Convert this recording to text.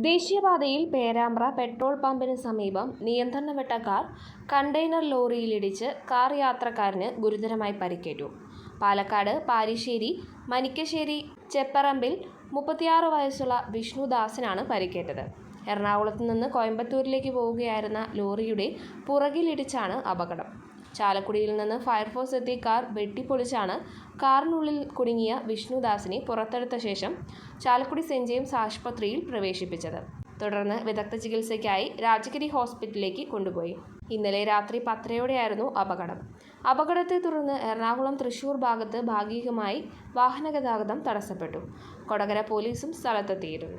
ദേശീയപാതയിൽ പേരാമ്പ്ര പെട്രോൾ പമ്പിന് സമീപം നിയന്ത്രണം വിട്ട കാർ കണ്ടെയ്നർ ലോറിയിലിടിച്ച് കാർ യാത്രക്കാരന് ഗുരുതരമായി പരിക്കേറ്റു. പാലക്കാട് പാരിശ്ശേരി മനിക്കശ്ശേരി ചെപ്പറമ്പിൽ മുപ്പത്തിയാറ് വയസ്സുള്ള വിഷ്ണുദാസിനാണ് പരിക്കേറ്റത്. എറണാകുളത്ത് നിന്ന് കോയമ്പത്തൂരിലേക്ക് പോവുകയായിരുന്ന ലോറിയുടെ പുറകിലിടിച്ചാണ് അപകടം. ചാലക്കുടിയിൽ നിന്ന് ഫയർഫോഴ്സ് എത്തി കാർ വെട്ടിപ്പൊളിച്ചാണ് കാറിനുള്ളിൽ കുടുങ്ങിയ വിഷ്ണുദാസിനെ പുറത്തെടുത്ത ശേഷം ചാലക്കുടി സെന്റ് ജെയിംസ് ആശുപത്രിയിൽ പ്രവേശിപ്പിച്ചത്. തുടർന്ന് വിദഗ്ധ ചികിത്സയ്ക്കായി രാജഗിരി ഹോസ്പിറ്റലിലേക്ക് കൊണ്ടുപോയി. ഇന്നലെ രാത്രി പത്തരയോടെയായിരുന്നു അപകടം. അപകടത്തെ തുടർന്ന് എറണാകുളം തൃശൂർ ഭാഗത്ത് ഭാഗികമായി വാഹനഗതാഗതം തടസ്സപ്പെട്ടു. കൊടകര പോലീസും സ്ഥലത്തെത്തിയിരുന്നു.